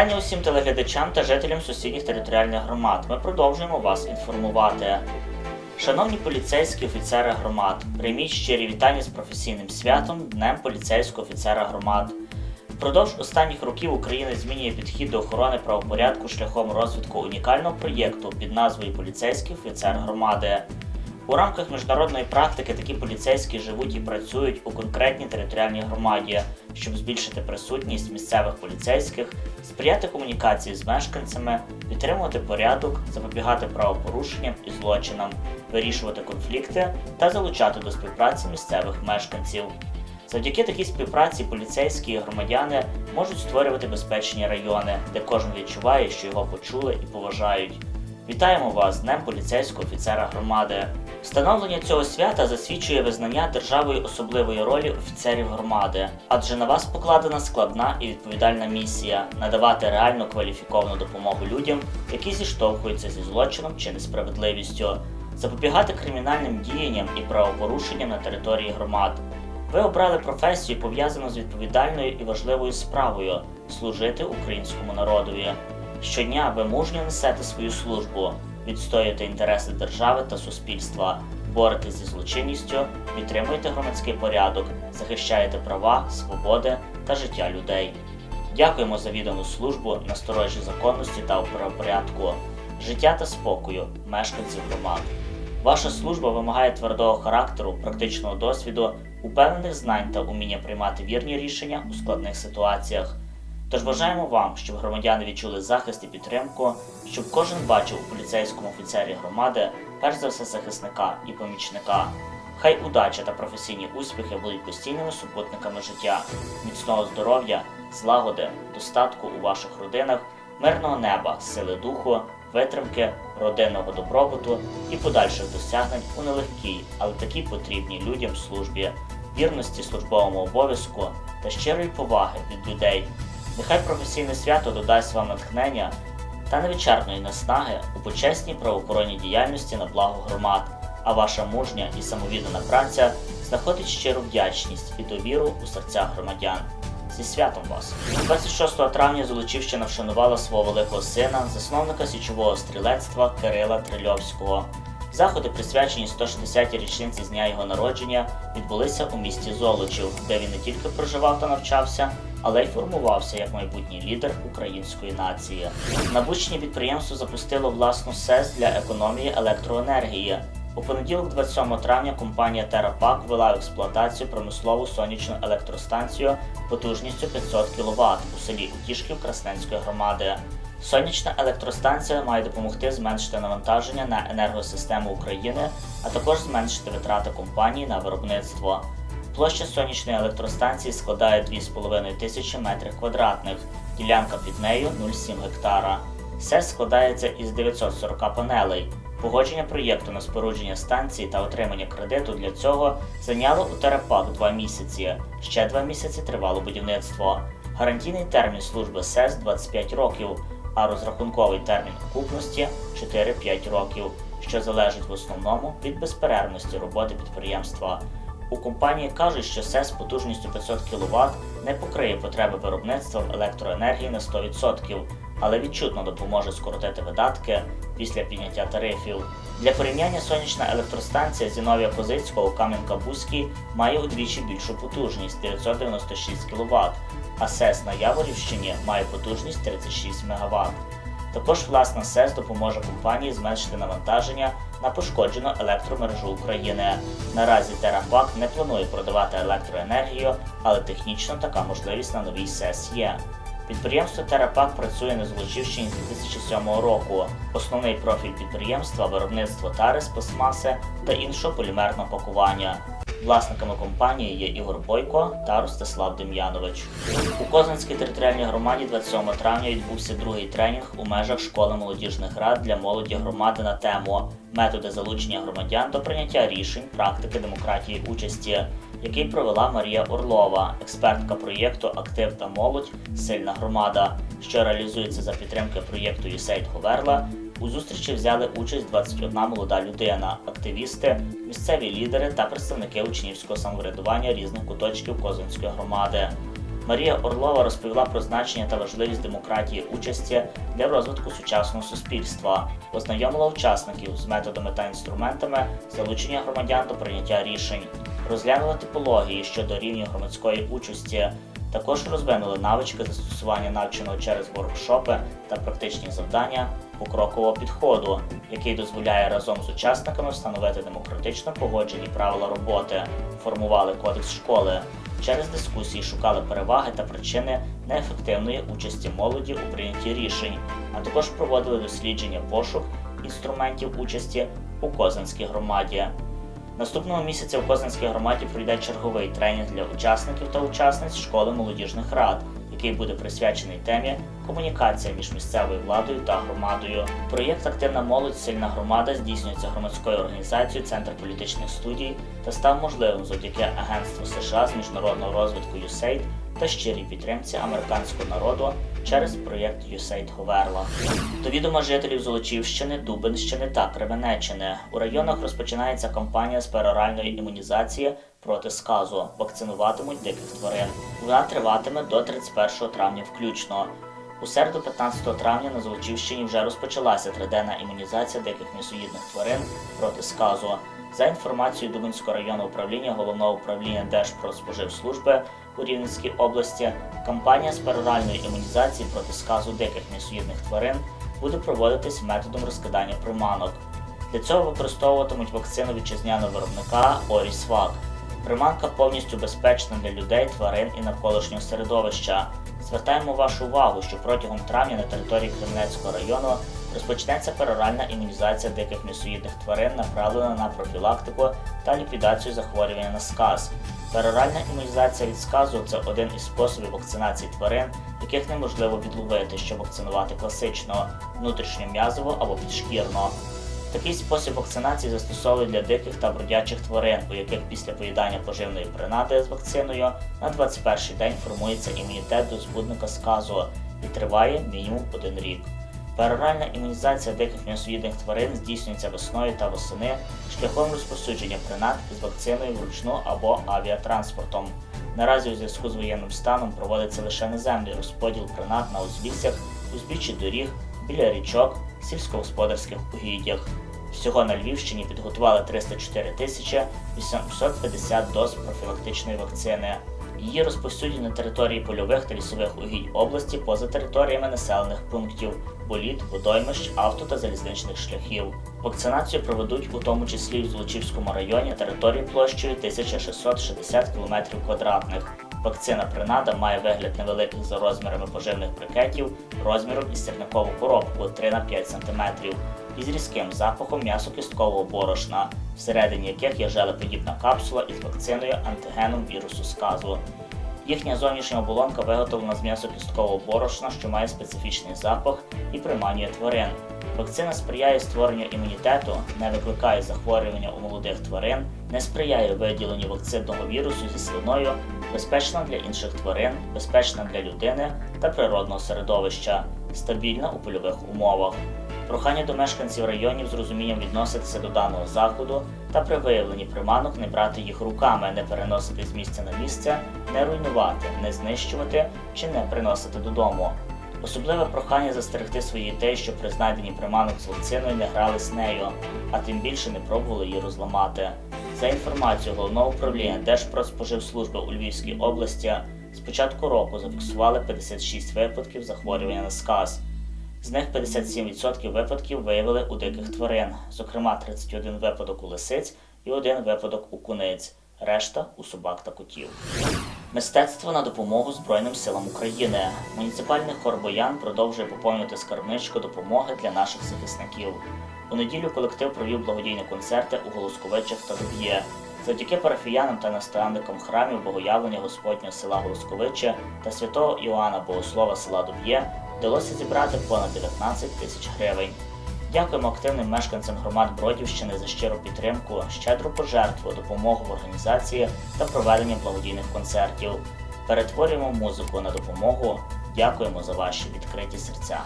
Вітання усім телеглядачам та жителям сусідніх територіальних громад. Ми продовжуємо вас інформувати. Шановні поліцейські офіцери громад, прийміть щирі вітання з професійним святом Днем поліцейського офіцера громад. Впродовж останніх років Україна змінює підхід до охорони правопорядку шляхом розвитку унікального проєкту під назвою Поліцейський офіцер громади. У рамках міжнародної практики такі поліцейські живуть і працюють у конкретній територіальній громаді, щоб збільшити присутність місцевих поліцейських, сприяти комунікації з мешканцями, підтримувати порядок, запобігати правопорушенням і злочинам, вирішувати конфлікти та залучати до співпраці місцевих мешканців. Завдяки такій співпраці поліцейські і громадяни можуть створювати безпечні райони, де кожен відчуває, що його почули і поважають. Вітаємо вас з Днем поліцейського офіцера громади. Встановлення цього свята засвідчує визнання державою особливої ролі офіцерів громади, адже на вас покладена складна і відповідальна місія надавати реально кваліфіковану допомогу людям, які зіштовхуються зі злочином чи несправедливістю, запобігати кримінальним діянням і правопорушенням на території громад. Ви обрали професію, пов'язану з відповідальною і важливою справою служити українському народові. Щодня ви мужньо несете свою службу, відстоюєте інтереси держави та суспільства, боретесь зі злочинністю, підтримуєте громадський порядок, захищаєте права, свободи та життя людей. Дякуємо за віддану службу на сторожі законності та правопорядку, життя та спокою мешканців громад. Ваша служба вимагає твердого характеру, практичного досвіду, упевнених знань та уміння приймати вірні рішення у складних ситуаціях. Тож бажаємо вам, щоб громадяни відчули захист і підтримку, щоб кожен бачив у поліцейському офіцері громади перш за все захисника і помічника. Хай удача та професійні успіхи будуть постійними супутниками життя, міцного здоров'я, злагоди, достатку у ваших родинах, мирного неба, сили духу, витримки, родинного добробуту і подальших досягнень у нелегкій, але такій потрібній людям службі, вірності службовому обов'язку та щирої поваги від людей. Нехай професійне свято додасть вам натхнення та невичерпної наснаги у почесній правоохоронній діяльності на благо громад, а ваша мужня і самовіддана праця знаходить щиру вдячність і довіру у серцях громадян. Зі святом вас! 26 травня Золочівщина вшанувала свого великого сина, засновника січового стрілецтва Кирила Трильовського. Заходи, присвячені 160-й річниці з дня його народження, відбулися у місті Золочів, де він не тільки проживав та навчався, але й формувався як майбутній лідер української нації. На Бучині підприємство запустило власну СЕС для економії електроенергії. У понеділок, 27 травня, компанія Терапак ввела в експлуатацію промислову сонячну електростанцію потужністю 500 кВт у селі Утішків Красненської громади. Сонячна електростанція має допомогти зменшити навантаження на енергосистему України, а також зменшити витрати компанії на виробництво. Площа сонячної електростанції складає 2,5 тисячі метрів квадратних, ділянка під нею 0,7 гектара. СЕС складається із 940 панелей. Погодження проєкту на спорудження станції та отримання кредиту для цього зайняло у Терапак 2 місяці. Ще 2 місяці тривало будівництво. Гарантійний термін служби СЕС 25 років, а розрахунковий термін окупності 4-5 років, що залежить в основному від безперервності роботи підприємства. У компанії кажуть, що СЕС потужністю 500 кВт не покриє потреби виробництва електроенергії на 100%, але відчутно допоможе скоротити видатки після підняття тарифів. Для порівняння сонячна електростанція Зіновія Козицького у Кам'янка-Бузькій має удвічі більшу потужність 996 кВт, а СЕС на Яворівщині має потужність 36 МВт. Також власна СЕС допоможе компанії зменшити навантаження на пошкоджену електромережу України. Наразі Терапак не планує продавати електроенергію, але технічно така можливість на новій СЕС є. Підприємство Терапак працює на Золочівщині з 2007 року. Основний профіль підприємства виробництво тари з пластмаси та іншого полімерного пакування. Власниками компанії є Ігор Бойко та Ростислав Дем'янович. У Козанській територіальній громаді 27 травня відбувся другий тренінг у межах школи молодіжних рад для молоді громади на тему методи залучення громадян до прийняття рішень, практики демократії участі, який провела Марія Орлова, експертка проєкту Актив та молодь Сильна громада, що реалізується за підтримки проєкту USAID Говерла у зустрічі взяли участь 21 молода людина, активісти, місцеві лідери та представники учнівського самоврядування різних куточків Козинської громади. Марія Орлова розповіла про значення та важливість демократії участі для розвитку сучасного суспільства, ознайомила учасників з методами та інструментами залучення громадян до прийняття рішень, розглянула типології щодо рівня громадської участі. Також розвинули навички застосування навченого через воркшопи та практичні завдання покрокового підходу, який дозволяє разом з учасниками встановити демократично погоджені правила роботи, формували кодекс школи. Через дискусії шукали переваги та причини неефективної участі молоді у прийнятті рішень, а також проводили дослідження пошук інструментів участі у Козанській громаді. Наступного місяця в Козинській громаді пройде черговий тренінг для учасників та учасниць школи молодіжних рад, який буде присвячений темі комунікація між місцевою владою та громадою. Проєкт Активна молодь сильна громада здійснюється громадською організацією Центр політичних студій та став можливим завдяки Агентству США з міжнародного розвитку USAID та щирій підтримці американського народу через проєкт USAID Говерла. До відома жителів Золочівщини, Дубинщини та Кременеччини у районах розпочинається кампанія з пероральної імунізації проти сказу. Вакцинуватимуть диких тварин. Вона триватиме до 31 травня включно. У середу 15 травня на Золочівщині вже розпочалася триденна імунізація диких м'ясоїдних тварин проти сказу. За інформацією Дубинського районного управління головного управління Держпродспоживслужби у Рівненській області, кампанія з пероральної імунізації проти сказу диких м'ясоїдних тварин буде проводитись методом розкидання приманок. Для цього використовуватимуть вакцину вітчизняного виробника Орісвак. Приманка повністю безпечна для людей, тварин і навколишнього середовища. Звертаємо вашу увагу, що протягом травня на території Кременецького району розпочнеться пероральна імунізація диких м'ясоїдних тварин, направлена на профілактику та ліквідацію захворювання на сказ. Пероральна імунізація від сказу це один із способів вакцинації тварин, яких неможливо відловити, щоб вакцинувати класично, внутрішньом'язово або підшкірно. Такий спосіб вакцинації застосовують для диких та бродячих тварин, у яких після поїдання поживної принади з вакциною на 21-й день формується імунітет до збудника сказу і триває мінімум один рік. Пероральна імунізація диких м'ясоїдних тварин здійснюється весною та восени шляхом розповсюдження принад із вакциною вручну або авіатранспортом. Наразі у зв'язку з воєнним станом проводиться лише наземний розподіл принад на узбіччях, узбіччі доріг, біля річок, сільськогосподарських угіддях. Всього на Львівщині підготували 304 тисячі 850 доз профілактичної вакцини. Її розповсюдять на території польових та лісових угідь області поза територіями населених пунктів, боліт, водоймищ, авто та залізничних шляхів. Вакцинацію проведуть у тому числі в Золочівському районі території площею 1660 км квадратних. Вакцина принада має вигляд невеликих за розмірами поживних брикетів розміром із сірникову коробку 3 на 5 см із різким запахом м'ясо-кісткового борошна, всередині яких є желеподібна капсула із вакциною антигеном вірусу сказу. Їхня зовнішня оболонка виготовлена з м'ясо-кісткового борошна, що має специфічний запах і приманює тварин. Вакцина сприяє створенню імунітету, не викликає захворювання у молодих тварин, не сприяє виділенню вакцинного вірусу зі слиною, безпечна для інших тварин, безпечна для людини та природного середовища, стабільна у польових умовах. Прохання до мешканців районів з розумінням відноситися до даного заходу та при виявленні приманок не брати їх руками, не переносити з місця на місце, не руйнувати, не знищувати чи не приносити додому. Особливе прохання застерегти своїх дітей, щоб при знайденні приманок з вакциною не грали з нею, а тим більше не пробували її розламати. За інформацією головного управління Держпродспоживслужби у Львівській області, з початку року зафіксували 56 випадків захворювання на сказ. З них 57% випадків виявили у диких тварин, зокрема 31 випадок у лисиць і один випадок у куниць, решта у собак та котів. Мистецтво на допомогу Збройним силам України. Муніципальний хор Боян продовжує поповнювати скарбничку допомоги для наших захисників. У неділю колектив провів благодійні концерти у Голосковичах та Дуб'є. Завдяки парафіянам та наставникам храмів Богоявлення Господнього села Голосковичі та святого Іоанна Богослова села Дуб'є вдалося зібрати понад 19 тисяч гривень. Дякуємо активним мешканцям громад Бродівщини за щиру підтримку, щедру пожертву, допомогу в організації та проведенні благодійних концертів. Перетворюємо музику на допомогу. Дякуємо за ваші відкриті серця.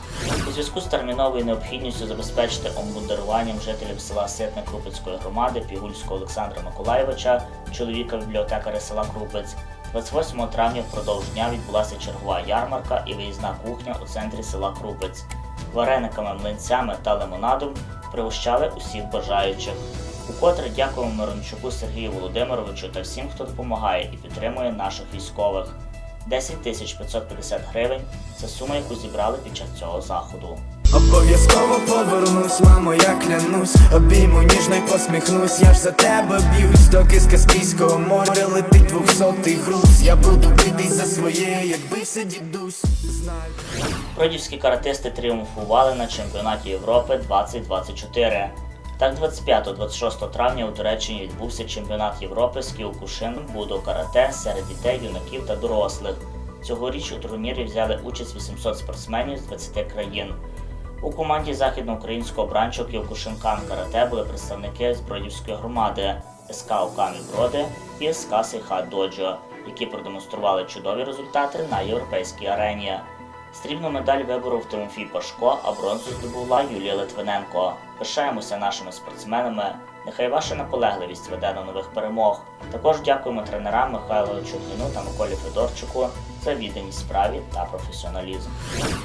У зв'язку з терміновою необхідністю забезпечити омбудеруванням жителів села Ситне Крупицької громади Пігульського Олександра Миколаєвича, чоловіка бібліотекаря села Крупець, 28 травня впродовж дня відбулася чергова ярмарка і виїзна кухня у центрі села Крупець. Варениками, млинцями та лимонадом пригощали усіх бажаючих. Укотре дякуємо Мирончуку Сергію Володимировичу та всім, хто допомагає і підтримує наших військових. 10 тисяч 550 гривень це сума, яку зібрали під час цього заходу. Обов'язково повернусь, мамо, я клянусь Обійму ніжно й посміхнусь, я ж за тебе б'юсь Доки з Каспійського моря летить двохсотий груз Я буду битий за своє, як бився дідусь Знаю Бродівські каратисти тріумфували на чемпіонаті Європи 2024. Так, 25-26 травня у Туреччині відбувся чемпіонат Європи з кіокушин, будо карате серед дітей, юнаків та дорослих. Цьогоріч у турнірі взяли участь 800 спортсменів з 20 країн. У команді західноукраїнського бранчу Кіокушинкан карате були представники з громади СК Окамі Броди і СК Сейха Доджо, які продемонстрували чудові результати на європейській арені. Срібну медаль виборов Тимофій Пашко, а бронзу здобула Юлія Литвиненко. Пишаємося нашими спортсменами. Нехай ваша наполегливість веде до нових перемог. Також дякуємо тренерам Михайлу Чухіну та Миколі Федорчику за відданість справі та професіоналізм.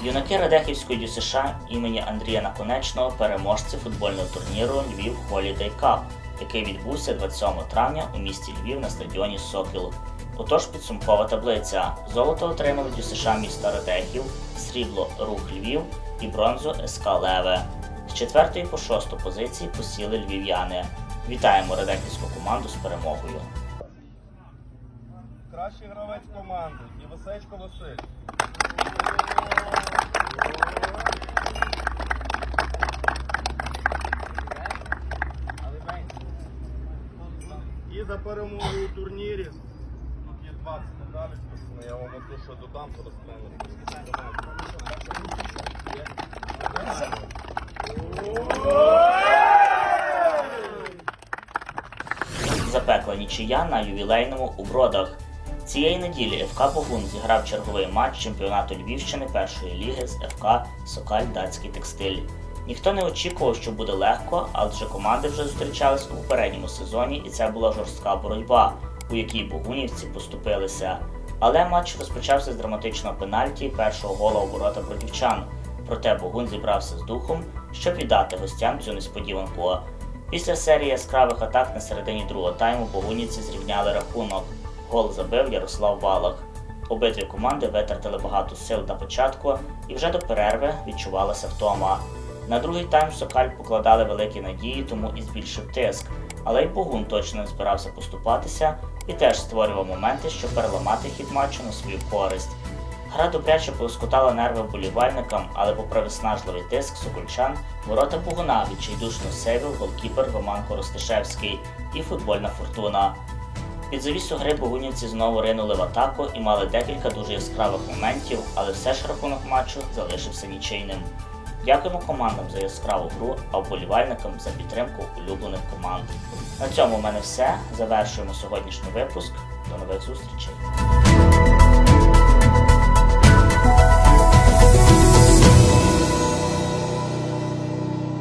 Юнаки Радехівської ДЮСШ імені Андрія Наконечного переможці футбольного турніру Львів Holiday Cup, який відбувся 27 травня у місті Львів на стадіоні Сокіл. Отож підсумкова таблиця. Золото отримали ДЮСШ міста Радехів, срібло Рух Львів і бронзу СК Леве. З четвертої по шосту позиції посіли львів'яни. Вітаємо радехівську команду з перемогою. Кращий гравець команди. Євсечко Василь. І за перемогою у турнірі. Тут є 20 медалей. Я вам оту, що додам, то. Запекла нічия на ювілейному у Бродах. Цієї неділі ФК Богун зіграв черговий матч чемпіонату Львівщини першої ліги з ФК Сокаль Датський текстиль. Ніхто не очікував, що буде легко, адже команди вже зустрічались у попередньому сезоні, і це була жорстка боротьба, у якій богунівці поступилися. Але матч розпочався з драматичного пенальті першого гола у ворота бродівчан. Проте Богун зібрався з духом, щоб віддати гостям цю несподіванку. Після серії яскравих атак на середині другого тайму богунівці зрівняли рахунок. Гол забив Ярослав Валах. Обидві команди витратили багато сил на початку, і вже до перерви відчувалася втома. На другий тайм Сокаль покладали великі надії, тому і збільшив тиск. Але й Богун точно не збирався поступатися і теж створював моменти, щоб переламати хід матчу на свою користь. Гра добряче полоскотала нерви вболівальникам, але попри виснажливий тиск сокольчан, ворота Богуна відчайдушно сейвив голкіпер Роман Коростишевський і футбольна фортуна. Під завісу гри богунівці знову ринули в атаку і мали декілька дуже яскравих моментів, але все ж рахунок матчу залишився нічийним. Дякуємо командам за яскраву гру, а вболівальникам за підтримку улюблених команд. На цьому в мене все. Завершуємо сьогоднішній випуск. До нових зустрічей.